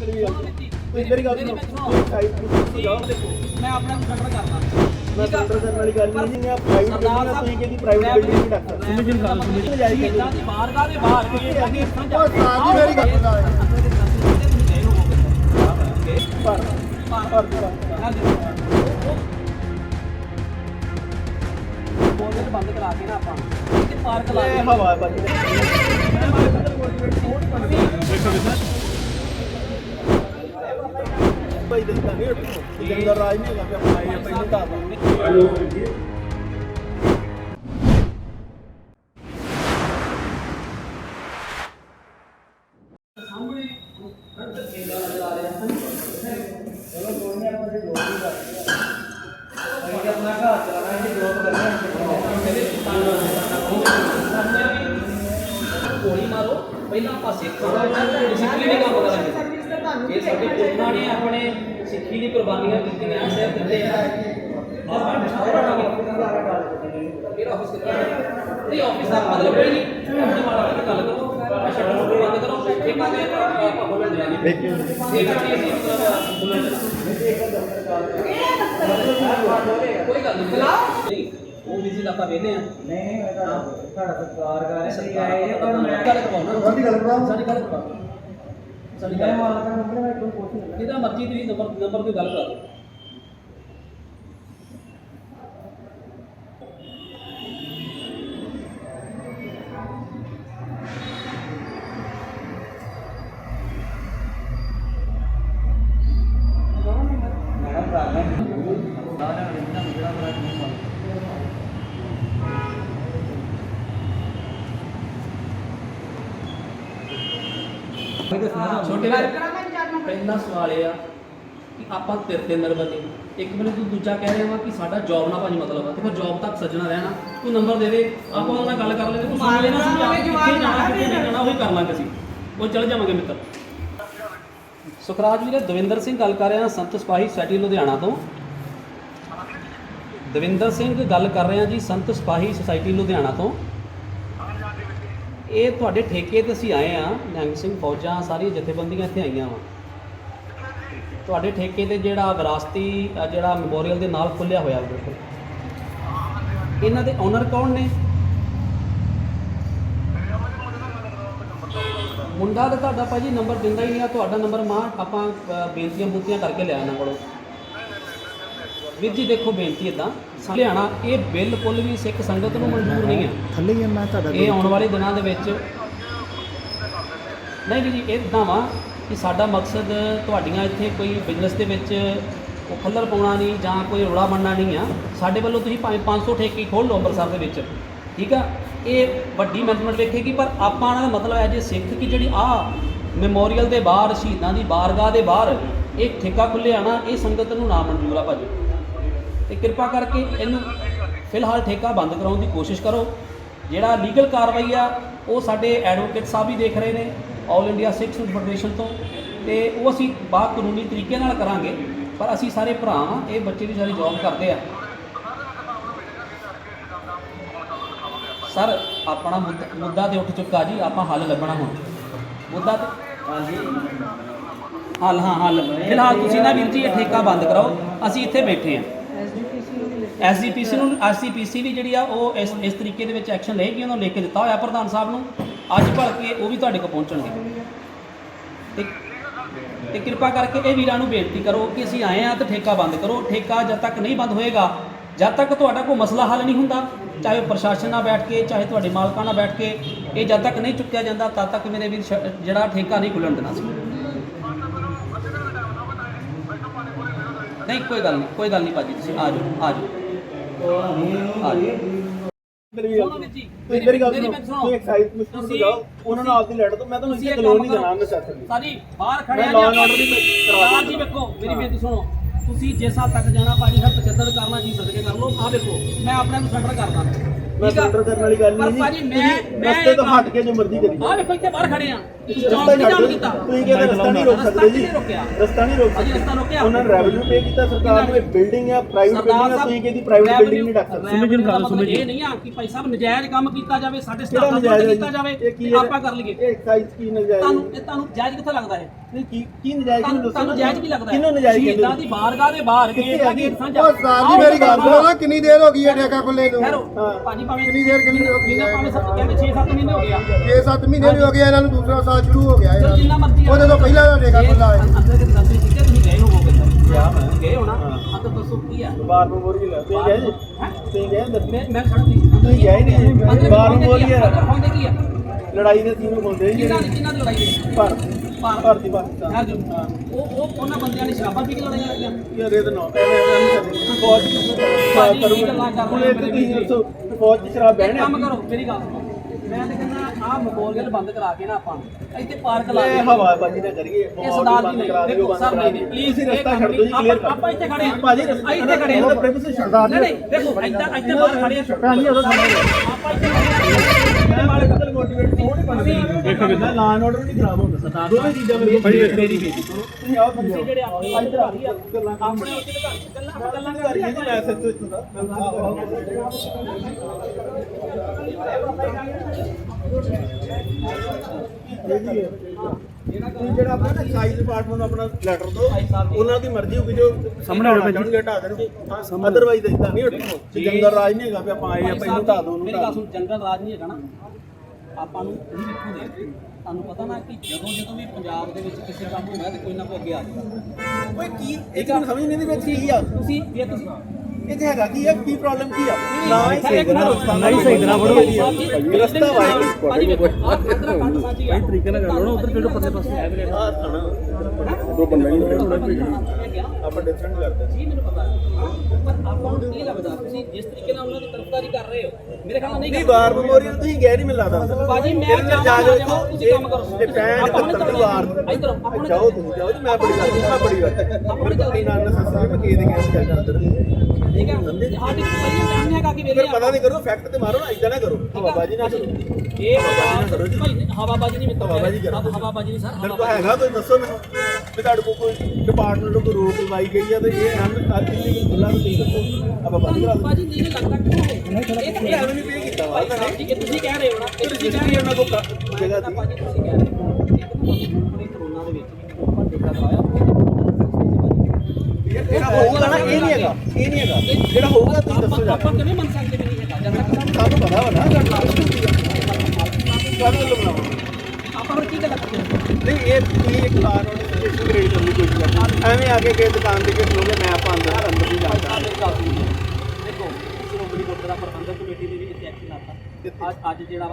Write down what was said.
ਮੇਰੀ ਗੱਲ ਸੁਣੋ। ਮੇਰੀ ਗੱਲ ਸੁਣੋ। ਨੂੰ ਜਾਓ ਦੇਖੋ ਮੈਂ ਆਪਣੇ ਖਤਰਾ ਕਰਦਾ। ਮੈਂ ਕਰਨ ਵਾਲੀ ਗੱਲ ਨਹੀਂ ਹੈ ਪ੍ਰਾਈਵੇਟ ਬਿਲਡਿੰਗ ਤੁਸੀਂ ਕਹਿੰਦੀ ਪ੍ਰਾਈਵੇਟ ਬਿਲਡਿੰਗ ਨਹੀਂ ਜੀ ਗੱਲ ਸੁਣੀ ਇਦਾਂ ਦੀ ਦੇ ਬਾਹਰ ਮੇਰੀ ਗੱਲ ਸੁਣਾ। ਪਰ ਪਰ ਦੀ ਗੱਲ ਬੋਲਦੇ ਬੰਦ ਕਰਾ ਕੇ ਨਾ ਆਪਾਂ। ਤੇ ਪਾਰਕ ਲਾ ਇਹ ਕੇ ਹਵਾ ਹੈ ਬਾਜੀ ਭਾਈ ਦਸਤਾ ਨਹੀਂ ਜੰਗਲ ਰਾਜ ਨਹੀਂ ਹੈਗਾ ਕਿ ਆਪਣਾ ਇਹ ਪਹਿਲੇ ਢਾਬਾ ਕਰਾਂਗੇ ਇਹ ਸਾਡੇ ਪੁਰਖਾਂ ਨੇ ਆਪਣੇ ਸਿੱਖੀ ਦੀ ਕੁਰਬਾਨੀਆਂ ਦਿੱਤੀਆਂ ਸਿਰ ਦਿੱਤੇ ਆ। ਆਪਾਂ ਸਾਰਾ ਮੇਰਾ ਆਫਿਸ ਕਿੱਥੇ ਹੈ ਨਹੀਂ ਆਫਿਸ ਦਾ ਮਤਲਬ ਇਹ ਨਹੀਂ ਆਪਣੇ ਮਾੜਾ ਨਾਲ ਗੱਲ ਕਰੋ ਸ਼ਟਰ ਨੂੰ ਬੰਦ ਕਰੋ ਠੀਕ ਹੈ ਤੇ ਆਪਾਂ ਬੋਲਣ ਦੇਾਂਗੇ ਇੱਕ ਇਹ ਕਰਕੇ ਅਸੀਂ ਮਤਲਬ ਬੋਲਣ ਕੋਈ ਗੱਲ ਨਹੀਂ। ਨਹੀਂ ਉਹ ਦਾ ਆਪਾਂ ਵੇਨੇ ਆ। ਨਹੀਂ ਮੈਂ ਤਾਂ ਤੁਹਾਡਾ ਸਤਿਕਾਰ ਕਰ ਰਿਹਾ ਸਰਕਾਰ ਆਏ ਪਰ ਮੈਂ ਗੱਲ ਕਰਵਾਉਣਾ ਸਾਡੀ ਗੱਲ ਕਰਵਾਓ। ਸਾਡੀ ਗੱਲ ਕਰਵਾਓ ਸਾਡੀ ਮੈਂ ਗੱਲ ਇਹਦਾ ਮਰਜ਼ੀ ਤੁਸੀਂ ਨੰਬਰ ਨੰਬਰ ਤੇ ਗੱਲ ਕਰ ਲਓ ਛੋਟੇ ਵੀਰ ਪਹਿਲਾ ਸਵਾਲ ਇਹ ਆ ਕਿ ਆਪਾਂ ਤੇਰੇ ਤੇ ਨਰਵਤੀ ਇੱਕ ਮਿੰਟ ਤੂੰ ਦੂਜਾ ਕਹਿ ਰਿਹਾ ਵਾ ਕਿ ਸਾਡਾ ਜੌਬ ਨਾਲ ਭਾਜੀ ਮਤਲਬ ਆ। ਤੇ ਫਿਰ ਜੌਬ ਤੱਕ ਸੱਜਣਾ ਰਹਿਣਾ ਤੂੰ ਨੰਬਰ ਦੇ ਦੇ ਆਪਾਂ ਉਹਨਾਂ ਨਾਲ ਗੱਲ ਕਰ ਲੈਂਦੇ ਤੂੰ ਸੁਣ ਲੈਣਾ ਸਮਝਾ ਕਿੱਥੇ ਜਾਣਾ ਕਿੱਥੇ ਨਹੀਂ ਜਾਣਾ ਉਹੀ ਕਰ ਲਾਂਗੇ ਅਸੀਂ। ਉਹ ਚਲ ਜਾਵਾਂਗੇ ਮਿੱਤਰ। ਸੁਖਰਾਜ ਵੀਰੇ ਦਵਿੰਦਰ ਸਿੰਘ ਗੱਲ ਕਰ ਰਿਹਾ ਸੰਤ ਸਿਪਾਹੀ ਸੋਸਾਇਟੀ ਲੁਧਿਆਣਾ ਤੋਂ। ਦਵਿੰਦਰ ਸਿੰਘ ਗੱਲ ਕਰ ਰਹੇ ਹਾਂ ਜੀ ਸੰਤ ਸਿਪਾਹੀ ਸੁਸਾਇਟੀ ਲੁਧਿਆਣਾ ਤੋਂ। ਇਹ ਤੁਹਾਡੇ ਠੇਕੇ ਤੇ ਅਸੀਂ ਆਏ ਆ ਨਿਹੰਗ ਸਿੰਘ ਫੌਜਾਂ ਸਾਰੀਆਂ ਜਥੇਬੰਦੀਆਂ ਇੱਥੇ ਆਈਆਂ ਵਾ। ਤੁਹਾਡੇ ਠੇਕੇ ਤੇ ਜਿਹੜਾ ਵਿਰਾਸਤੀ ਅ, ਜਿਹੜਾ ਮੈਮੋਰੀਅਲ ਦੇ ਨਾਲ ਖੁੱਲਿਆ ਹੋਇਆ ਬਿਲਕੁਲ। ਇਹਨਾਂ ਦੇ ਓਨਰ ਕੌਣ ਨੇ? ਮੁੰਡਾ ਤਾਂ ਤੁਹਾਡਾ ਭਾਜੀ ਨੰਬਰ ਦਿੰਦਾ ਹੀ ਨਹੀਂ ਆ ਤੁਹਾਡਾ ਨੰਬਰ ਮਾਂ ਆਪਾਂ ਅ, ਬੇਨਤੀਆਂ ਬੂਤੀਆਂ ਕਰਕੇ ਲਿਆ ਇਹਨਾਂ ਕੋਲੋਂ। ਵੀਰ ਜੀ ਦੇਖੋ ਬੇਨਤੀ ਇਦਾਂ ਹਰਿਆਣਾ ਇਹ ਬਿਲਕੁਲ ਵੀ ਸਿੱਖ ਸੰਗਤ ਨੂੰ ਮਨਜ਼ੂਰ ਨਹੀਂ ਹੈ। ਥੱਲੇ ਹੀ ਮੈਂ ਤੁਹਾਡਾ ਇਹ ਆਉਣ ਵਾਲੇ ਦਿਨਾਂ ਦੇ ਵਿੱਚ ਨਹੀਂ ਜੀ ਇਹ ਇਦਾਂ ਵਾ ਕਿ ਸਾਡਾ ਮਕਸਦ ਤੁਹਾਡੀਆਂ ਇੱਥੇ ਕੋਈ ਬਿਜ਼ਨਸ ਦੇ ਵਿੱਚ ਉਹ ਖੱਲਰ ਪਾਉਣਾ ਨਹੀਂ ਜਾਂ ਕੋਈ ਰੌਲਾ ਬਣਨਾ ਨਹੀਂ ਆ। ਸਾਡੇ ਵੱਲੋਂ ਤੁਸੀਂ ਭਾਵੇਂ 500 ਠੇਕੇ ਖੋਲ ਲਓ ਅੰਮ੍ਰਿਤਸਰ ਦੇ ਵਿੱਚ ਠੀਕ ਆ? ਇਹ ਵੱਡੀ ਮੈਨੇਜਮੈਂਟ ਵੇਖੇਗੀ ਪਰ ਆਪਾਂ ਉਹਨਾਂ ਦਾ ਮਤਲਬ ਹੈ ਜੇ ਸਿੱਖ ਕਿ ਜਿਹੜੀ ਆ ਮੈਮੋਰੀਅਲ ਦੇ ਬਾਹਰ ਸ਼ਹੀਦਾਂ ਦੀ ਬਾਰਗਾਹ ਦੇ ਬਾਹਰ ਇਹ ਠੇਕਾ ਖੁੱਲਿਆ ਨਾ ਇਹ ਸੰਗਤ ਨੂੰ ਨਾ ਮਨਜ਼ੂਰ ਆ ਭਾਜੀ। ਤੇ ਕਿਰਪਾ ਕਰਕੇ ਇਹਨੂੰ ਫਿਲਹਾਲ ਠੇਕਾ ਬੰਦ ਕਰਾਉਣ ਦੀ ਕੋਸ਼ਿਸ਼ ਕਰੋ। ਜਿਹੜਾ ਲੀਗਲ ਕਾਰਵਾਈ ਆ ਉਹ ਸਾਡੇ ਐਡਵੋਕੇਟ ਸਾਹਿਬ ਵੀ ਦੇਖ ਰਹੇ ਨੇ ਆਲ ਇੰਡੀਆ ਸਿੱਖ ਫੈਡਰੇਸ਼ਨ ਤੋਂ। ਤੇ ਉਹ ਅਸੀਂ ਬਾ ਕਾਨੂੰਨੀ ਤਰੀਕੇ ਨਾਲ ਕਰਾਂਗੇ ਪਰ ਅਸੀਂ ਸਾਰੇ ਭਰਾ ਹਾਂ ਇਹ ਬੱਚੇ ਵੀ ਸਾਰੀ ਜੌਬ ਕਰਦੇ ਆ। ਸਰ ਆਪਣਾ ਮੁੱਦ- ਮੁੱਦਾ ਤੇ ਉੱਠ ਚੁੱਕਾ ਜੀ ਆਪਾਂ ਹੱਲ ਲੱਭਣਾ ਹੁਣ। ਮੁੱਦਾ ਤੇ ਹਾਂਜੀ। ਹੱਲ ਹਾਂ ਹੱਲ। ਫਿਲਹਾਲ ਤੁਸੀਂ ਨਾ ਵੀਰ ਜੀ ਇਹ ਠੇਕਾ ਬੰਦ ਕਰਾਓ ਅਸੀਂ ਇੱਥੇ ਬੈਠੇ ਹਾਂ ਐਸਜੀਪੀਸੀ ਨੂੰ ਐਸਜੀਪੀਸੀ ਵੀ ਜਿਹੜੀ ਆ, ਉਹ ਇਸ ਇਸ ਤਰੀਕੇ ਦੇ ਵਿੱਚ ਐਕਸ਼ਨ ਲਏਗੀ, ਉਹਨਾਂ ਨੂੰ ਲਿਖ ਕੇ ਦਿੱਤਾ ਹੋਇਆ ਪ੍ਰਧਾਨ ਸਾਹਿਬ ਨੂੰ। ਅੱਜ ਭਲਕੇ ਉਹ ਵੀ ਤੁਹਾਡੇ ਕੋਲ ਪਹੁੰਚਣਗੇ। ਤੇ ਤੇ ਕਿਰਪਾ ਕਰਕੇ ਇਹ ਵੀਰਾਂ ਨੂੰ ਬੇਨਤੀ ਕਰੋ ਕਿ ਅਸੀਂ ਆਏ ਆ ਤਾਂ ਠੇਕਾ ਬੰਦ ਕਰੋ। ਠੇਕਾ ਜਦ ਤੱਕ ਨਹੀਂ ਬੰਦ ਹੋਏਗਾ, ਜਦ ਤੱਕ ਤੁਹਾਡਾ ਕੋਈ ਮਸਲਾ ਹੱਲ ਨਹੀਂ ਹੁੰਦਾ, ਚਾਹੇ ਉਹ ਪ੍ਰਸ਼ਾਸਨ ਨਾਲ ਬੈਠ ਕੇ, ਚਾਹੇ ਤੁਹਾਡੇ ਮਾਲਕਾਂ ਨਾਲ ਬੈਠ ਕੇ, ਇਹ ਜਦ ਤੱਕ ਨਹੀਂ ਚੁੱਕਿਆ ਜਾਂਦਾ, ਤਦ ਤੱਕ ਮੇਰੇ ਵੀਰ ਸ਼- ਜਿਹੜਾ ਠੇਕਾ ਨਹੀਂ ਖੁੱਲਣ ਦੇਣਾ ਸੀ। ਨਹੀਂ, ਕੋਈ ਗੱਲ ਨਹੀਂ, ਕੋਈ ਗੱਲ ਨਹੀਂ ਭਾਜੀ, ਤੁਸੀਂ ਆ ਜਾਓ ਆ ਜਾਓ। ਮੇਰੀ ਤੁਸੀਂ ਮੇਰੀ ਗੱਲ ਮੇਰੀ ਸੁਣੋ। ਗੱਲ ਸੁਣੋ। ਤੁਸੀਂ ਐਕਸਾਈਜ਼ ਮਿਸਟਰ ਤੋਂ ਤੁਸੀਂ- ਜਾਓ ਉਹਨਾਂ ਨਾਲ ਆਪਦੀ ਲੈਟ ਤੋਂ ਮੈਂ ਤੁਹਾਨੂੰ ਤੁਸੀਂ ਇੱਥੇ ਇਹ ਕਲੋਨ ਕੰਮ ਨਹੀਂ ਜਾਣਾ ਕਰੋ। ਨੈਸੈਸਰੀ ਸਾਡੀ ਬਾਹਰ ਖੜੇ ਮੈਂ ਆ law ਜੀ and ਆਪਾਂ- order ਦੀ ਮੈਂ ਕਰਵਾ ਸਰਦਾਰ ਜੀ ਦਿੰਦਾ। ਵੇਖੋ ਮੇਰੀ ਬੇਨਤੀ ਸੁਣੋ। ਤੁਸੀਂ ਜਿਸ ਹੱਦ ਤੱਕ ਜਾਣਾ ਭਾਜੀ ਹੱਥ ਤਸ਼ੱਦਦ ਕਰਨਾ ਜੀ ਸਦਕੇ ਕਰ ਲਓ। ਆਹ ਵੇਖੋ ਮੈਂ ਆਪਣੇ ਆਪ ਨੂੰ ਸਰੈਂਡਰ ਕਰਦਾ। ਮੈਂ? ਸਰੈਂਡਰ ਕਰਨ ਵਾਲੀ ਗੱਲ ਪਰ ਨਹੀਂ ਭਾਜੀ ਜੀ ਮੈਂ ਮੈਂ ਰਸਤੇ ਤੋਂ ਇਹ ਹਟ ਕੇ ਜੋ ਮਰਜ਼ੀ ਕਰੀ ਆਹ ਵੇਖੋ ਇੱਥੇ ਬਾਹਰ ਖੜੇ ਆ। ਤੁਸੀਂ ਚੌਂਕ ਰਸਤਾ ਨਹੀਂ ਛੱਡ ਜਾਮ। ਕੀਤਾ ਤੁਸੀਂ ਕਹਿੰਦੇ ਰਸਤਾ ਨਹੀਂ ਰੋਕ ਸਕਦੇ ਜੀ? ਰਸਤਾ ਨਹੀਂ ਰੋਕ ਭਾਜੀ ਸਕਦੇ। ਰਸਤਾ ਰੋਕਿਆ। ਉਹਨਾਂ ਨੇ ਰੈਵਨਿਊ ਪੇ ਕੀਤਾ ਸਰਕਾਰ ਨੇ ਬਿਲਡਿੰਗ ਆ ਪ੍ਰਾਈਵੇਟ ਬਿਲਡਿੰਗ ਆ ਤੁਸੀਂ ਕਹਿੰਦੀ ਪ੍ਰਾਈਵੇਟ ਬਿਲਡਿੰਗ ਨਹੀਂ ਡੱਕ ਸਕਦੇ? ਸੁਣੋ ਜੀ ਗੱਲ ਸੁਣੋ ਜੀ। ਇਹ ਨਹੀਂ ਆ ਕਿ ਭਾਈ ਸਾਹਿਬ ਨਜਾਇਜ਼ ਕੰਮ ਕੀਤਾ ਜਾਵੇ ਸਾਡੇ ਕਿਹੜਾ ਸਟਾਫ ਨਜਾਇਜ਼ ਦਾ ਹੈ ਕੀਤਾ ਜਾਵੇ? ਇਹ ਕੀ ਤੇ ਹੈ? ਆਪਾਂ ਕਰ ਲਈਏ। ਇਹ ਐਕਸਾਈਜ਼ ਕੀ ਨਜਾਇਜ਼ ਤੁਹਾਨੂੰ ਇਹ ਤੁਹਾਨੂੰ ਜਾਇਜ਼ ਕਿੱਥੇ ਲੱਗਦਾ ਹੈ? ਨਹੀਂ ਕੀ ਕੀ ਨਜਾਇਜ਼ ਤੁਹਾਨੂੰ ਦੱਸੋ ਤੁਹਾਨੂੰ ਜਾਇਜ਼ ਕੀ ਲੱਗਦਾ ਕਿਹਨੂੰ ਨਜਾਇਜ਼ ਕਹਿੰਦੇ ਸ਼ਹੀਦਾਂ ਦੀ ਬਾਰਗਾਹ ਦੇ ਬਾਹਰ ਕਿੱਥੇ ਗੇਟ ਦਾ ਹੈਗੀ? ਗੇਟ ਸਾਂਝਾ। ਉਹ ਸਾਰ ਦੀ ਮੇਰੀ ਗੱਲ ਸੁਣੋ ਨਾ ਕਿੰਨੀ ਦੇਰ ਹੋ ਗਈ ਹੈ ਠੇਕਾ ਖੁੱਲੇ ਨੂੰ? ਠਹਿਰੋ ਹਾਂ। ਭਾਜੀ ਭਾਵੇਂ ਕਿੰਨੀ ਦੇਰ ਕਿੰਨੀ ਹੋ ਗਈ ਹੈ? ਭਾਵੇਂ ਸੱਤ ਕਹਿੰਦੇ 6-7 ਮਹੀਨੇ ਹੋ ਗਿਆ 6-7 ਮਹੀਨੇ ਵੀ ਹੋ ਗਏ ਇਹਨਾਂ ਨੂੰ ਦੂਸਰਾ ਸਾਲ ਸ਼ੁਰੂ ਹੋ ਗਿਆ ਚਲੋ ਹੈ ਜਿੰਨਾ ਮਰਜ਼ੀ ਉਹਦੇ ਤੋਂ ਪਹਿਲਾਂ ਦਾ ਠੇਕਾ ਖੁੱਲਾ ਹੈ ਅੰਦਰ ਦੇ ਦਰਸ਼ਨ ਕੀਤੇ ਤੁਸੀਂ ਗਏ ਹੋਵੋਗੇ ਗਿਆ ਮੈਂ। ਗਏ ਹੋ ਨਾ ਹਾਂ। ਹਾਂ ਤਾਂ ਦੱਸੋ ਕੀ ਆ? ਬਾਰ ਮੈਮੋਰੀਅਲ ਹੈ ਤੁਸੀਂ ਗਏ ਜੀ? ਹੈਂ? ਤੁਸੀਂ ਗਏ ਅੰਦਰ? ਮੈਂ ਮੈਂ ਛੱਡ ਦੀ ਤੁਸੀਂ ਗਏ ਨਹੀਂ ਬਾਰ ਮੈਮੋਰੀਅਲ ਅੰਦਰ ਹੁੰਦੇ ਕੀ ਆ? ਲੜਾਈ ਦੇ ਸੀਨ ਹੁੰਦੇ ਦੀ ਕਿਹਨਾਂ ਦੀ ਲੜਾਈ ਹੈ ਪਰ ਭਾਰਤ। ਪਾਕਿਸਤਾਨ ਹੈ ਜੀ। ਉਹ ਉਹ ਉਹਨਾਂ ਬੰਦਿਆਂ ਨੇ ਸ਼ਰਾਬਾਂ ਪੀ ਕੇ ਲੜਾਈਆਂ ਲੱਗੀਆਂ ਯਾਰ ਇਹ ਤਾਂ ਨਾ ਫੌਜ ਭਾਜੀ, ਕਰੂਗਾ। ਕੀ ਗੱਲਾਂ ਕਰ ਰਹੇ ਹੁਣ ਹੋ ਇਹ ਤੇ ਮੇਰੇ ਤੁਸੀਂ ਵੀਰ? ਦੱਸੋ ਫੌਜ ਦੀ ਸ਼ਰਾਬ ਬਹਿਣੇ ਕੰਮ ਕਰੋ ਮੇਰੀ ਗੱਲ ਸੁਣੋ। ਮੈਂ ਤੇ ਕਹਿੰਦਾ ਆਹ ਮਕੋਰੀਅਲ ਬੰਦ ਕਰਾ ਕੇ ਨਾ ਆਪਾਂ ਇੱਥੇ ਪਾਰਕ ਲਾ ਇਹ ਦੇ ਹਵਾ ਬਾਜੀ ਨਾ ਕਰੀਏ ਇਹ ਸਰਦਾਰ ਜੀ ਨਹੀਂ ਦੇਖੋ ਸਰ ਨਹੀਂ ਨਹੀਂ ਪਲੀਜ਼ ਤੁਸੀਂ ਰਸਤਾ ਛੱਡ ਦਿਓ ਜੀ ਕਲੀਅਰ ਆਪਾਂ ਆਪਾਂ ਇੱਥੇ ਖੜੇ ਹਾਂ। ਭਾਜੀ ਅਸੀਂ ਇੱਥੇ ਖੜੇ ਹਾਂ। ਪ੍ਰਿੰਸ ਸਰਦਾਰ ਨਹੀਂ ਨਹੀਂ ਦੇਖੋ ਇੱਦਾਂ ਇੱਥੇ ਬਾਹਰ ਖੜੇ ਹਾਂ ਆਪਾਂ ਇੱਥੇ ਖੜੇ ਹਾਂ। ਮੈਂ ਮਾਰੇ ਕਤਲ ਮੋਟੀਵੇਟ ਥੋੜੀ ਬਣਦੀ ਦੇਖੋ ਮੈਂ ਲਾਅ ਆਰਡਰ ਨਹੀਂ ਖਰਾਬ ਹੁੰਦਾ ਸਰਦਾਰ ਦੋਵੇਂ ਚੀਜ਼ਾਂ ਮੇਰੀ ਮੇਰੀ ਬੇਟੀ ਤੁਸੀਂ ਆਓ ਬੰਦੇ ਜਿਹੜੇ ਆਪਣੇ ਇੱਧਰ ਆ। ਰਹੀ ਆ ਆਪਣੇ ਉੱਤੇ ਤਾਂ ਗੱਲਾਂ ਆਪਾਂ ਗੱਲਾਂ ਕਰ ਕਰੀਏ ਜੀ ਮੈਂ ਸੱਚੋ ਇੱਥੋਂ ਦਾ। ਤੁਸੀਂ ਜਿਹੜਾ ਆਪਣਾ ਨਾ ਐਕਸਾਈਜ਼ ਡਿਪਾਰਟਮੈਂਟ ਨੂੰ ਆਪਣਾ ਲੈਟਰ ਦੋ ਉਹਨਾਂ ਦੀ ਮਰਜ਼ੀ ਹੋਊਗੀ ਜੋ ਸਾਹਮਣੇ ਹਟਾ ਦੇਣਗੇ ਹਟਾ ਦੇਣਗੇ। ਅਦਰਵਾਈਜ਼ ਇਦਾਂ ਨਹੀਂ ਹਟਣਾ ਕਿ ਜੰਗਲ ਰਾਜ ਨਹੀਂ ਹੈਗਾ ਵੀ ਆਪਾਂ ਆਏ ਆਪਾਂ ਇਹਨੂੰ ਢਾ ਦੋ ਉਹਨੂੰ ਮੇਰੀ ਢਾ ਗੱਲ ਦੋ ਸੁਣ ਜੰਗਲ ਰਾਜ ਨਹੀਂ ਹੈਗਾ ਨਾ। ਆਪਾਂ ਨੂੰ ਤੁਸੀਂ ਕਿੱਥੋਂ ਦੇ ਤੁਹਾਨੂੰ ਪਤਾ ਨਾ ਕਿ ਜਦੋਂ ਜਦੋਂ ਵੀ ਪੰਜਾਬ ਦੇ ਵਿੱਚ ਕਿਸੇ ਕੰਮ ਹੁੰਦਾ ਤੇ ਕੋਈ ਨਾ ਕੋਈ ਅੱਗੇ ਆ ਜਾਂਦਾ। ਓਏ ਕੀ ਇਹ ਤਾਂ ਸਮਝ ਨਹੀਂ ਆਉਂਦੀ ਵਿੱਚ ਕੀ ਆ। ਤੁਸੀਂ ਜੇ ਤੁਸੀਂ ਇੱਥੇ ਹੈਗਾ ਕੀ ਆ ਕੀ ਪ੍ਰੋਬਲਮ ਕੀ ਆ? ਨਾ ਹੀ ਇੱਥੇ ਸਹੀ ਤਰ੍ਹਾਂ ਮਿੰਟ ਨਾ ਹੀ ਸਹੀ ਤਰ੍ਹਾਂ ਫੜੋ ਰਸਤਾ ਵਾਏ ਭਾਜੀ ਵੇਖੋ ਆਹ ਖਤਰਾ ਕੱਟ ਸਾਜੀ ਆ ਤਰੀਕੇ ਨਾਲ ਕਰ ਲਓ ਉਧਰ ਜਿਹੜੇ ਪਰਲੇ ਪਾਸੇ। ਹੈ ਆ ਥਣਾ ਦੋ ਬੰਦੇ ਨਹੀਂ ਆਪਾਂ ਡਿਫਰੈਂਟ ਕਰਦੇ ਜੀ ਮੈਨੂੰ ਪਤਾ। ਹੈ। ਪਰ ਆਪਾਂ ਨੂੰ ਕੀ ਲੱਗਦਾ ਤੁਸੀਂ ਜਿਸ ਤਰੀਕੇ ਨਾਲ ਉਹਨਾਂ ਦੀ ਤਰਫਦਾਰੀ ਕਰ ਰਹੇ ਹੋ ਮੇਰੇ ਖਿਆਲ ਨਾਲ ਨਹੀਂ ਨਹੀਂ ਵਾਰ ਮੈਮੋਰੀਅਲ ਤੁਸੀਂ ਗਏ ਨਹੀਂ ਮੈਨੂੰ ਲੱਗਦਾ। ਬਾਜੀ ਮੈਂ ਜਾ ਕੇ ਦੇਖੋ ਤੁਸੀਂ ਕੰਮ ਕਰੋ। ਇਹ ਆਪਾਂ ਨੂੰ 70 ਵਾਰ। ਇਧਰ ਆਪਾਂ ਜਾਓ ਤੁਸੀਂ ਜਾਓ ਜੀ ਮੈਂ ਬੜੀ ਗੱਲ ਮੈਂ ਬੜੀ ਗੱਲ ਆਪਣੇ ਚੱਲਦੀ ਨਾਲ ਨਸੈਸਰੀ ਮੈਂ ਕਿਹਦੇ ਕਹਿਣ ਚੱਲ ਜਾਂਦਾ ਅੰਦਰ ਠੀਕ ਹੈ? ਸਾਡੀ ਕੋਈ ਟਾਈਮ ਨਹੀਂ ਹੈਗਾ ਕਿ ਫਿਰ ਵੇਲੇ ਪਤਾ ਨਹੀਂ ਕਰੋ ਫੈਕਟ ਤੇ ਮਾਰੋ ਨਾ ਇਦਾਂ ਨਾ ਕਰੋ। ਹਵਾਬਾਜੀ ਨਾ ਕਰੋ। ਇਹ ਬਾਜ਼ਾਰ ਭਾਈ ਹਵਾਬਾਜੀ ਨਹੀਂ ਮਿੱਤਰ। ਹਵਾਬਾਜ਼ੀ ਕਰੋ। ਹਵਾਬਾਜੀ ਨਹੀਂ ਸਰ ਮੇਰੇ ਕੋਲ ਹੈਗਾ ਕੋਈ ਦੱਸੋ ਮੈਨੂੰ। ਵੀ ਤੁਹਾਡੇ ਕੋਲ ਕੋਈ ਡਿਪਾਰਟਮੈਂਟ ਨੂੰ ਕੋਈ ਰੋਕ ਲਵਾਈ ਗਈ ਆ ਤੇ ਇਹ ਹਨ ਆਰਟੀਕਲ ਖੁੱਲਾ ਵੀ ਤੁਸੀਂ ਦੱਸੋ। ਆਪਾਂ ਬੰਦ ਕਰਾ ਬਾਜੀ ਨਹੀਂ ਲੱਗਦਾ ਕਿ ਇਹ ਦਿੰਦੇ ਐਵੇਂ ਨਹੀਂ ਪੇ ਕੀਤਾ ਵਾ। ਭਾਈ ਸਾਹਿਬ ਜੀ ਇਹ ਤੁਸੀਂ ਕਹਿ ਰਹੇ ਹੋ ਨਾ। ਇਹ ਤੁਸੀਂ ਕਹਿ ਰਹੇ ਹੋ ਉਹਨਾਂ ਕੋਲ ਜਗ੍ਹਾ ਦੀ। ਭਾਜੀ ਤੁਸੀਂ ਕਹਿ ਰਹੇ ਹੋ। ਇੱਕ ਕਰੋਨਾ ਦੇ ਵਿੱਚ ਆਪਾਂ ਟੀਕਾ ਲਵਾਇਆ ਜਿਹੜਾ ਹੋਊਗਾ ਨਾ ਇਹ ਨਹੀਂ ਹੈਗਾ ਇਹ ਨਹੀਂ ਹੈਗਾ ਜਿਹੜਾ ਹੋਊਗਾ ਤੁਸੀਂ ਦੱਸੋ ਜਾ ਆਪਾਂ ਕਿਵੇਂ ਮੰਨ ਸਕਦੇ ਵੀ ਨਹੀਂ ਹੈਗਾ ਜਦ ਤੱਕ ਸਾਨੂੰ ਪਤਾ ਵਾ ਨਾ ਤੁਹਾਡਾ ਲਾਸਟ ਹੁੰਦੀ ਆ ਕਾਹਦੇ ਵੱਲੋਂ ਬਣਾਵਾਂ ਆਪਾਂ ਫਿਰ ਕੀ ਗੱਲ ਕਰਦੇ ਨਹੀਂ ਇਹ ਤੁਸੀਂ ਇੱਕ ਲਾਰ ਨੋਟੀਫਿਕੇਸ਼ਨ ਕ੍ਰੀਏਟ ਕਰਨ ਦੀ ਕੋਸ਼ਿਸ਼ ਕਰਦੇ ਐਵੇਂ ਆ ਕੇ ਕਿਸੇ ਦੁਕਾਨ ਤੇ ਕਿਸੇ ਲੋਗੇ ਮੈਂ ਆਪਾਂ ਅੰਦਰ ਅੰਦਰ ਨਹੀਂ ਜਾਂਦਾ ਦੇਖੋ ਸ਼੍ਰੋਮਣੀ ਗੁਰਦੁਆਰਾ ਪ੍ਰਬੰਧਕ ਕਮੇਟੀ ਨੇ ਵੀ ਇੱਥੇ ਐਕਸ਼ਨ ਆਤਾ ਅੱਜ ਅੱਜ ਜਿਹੜਾ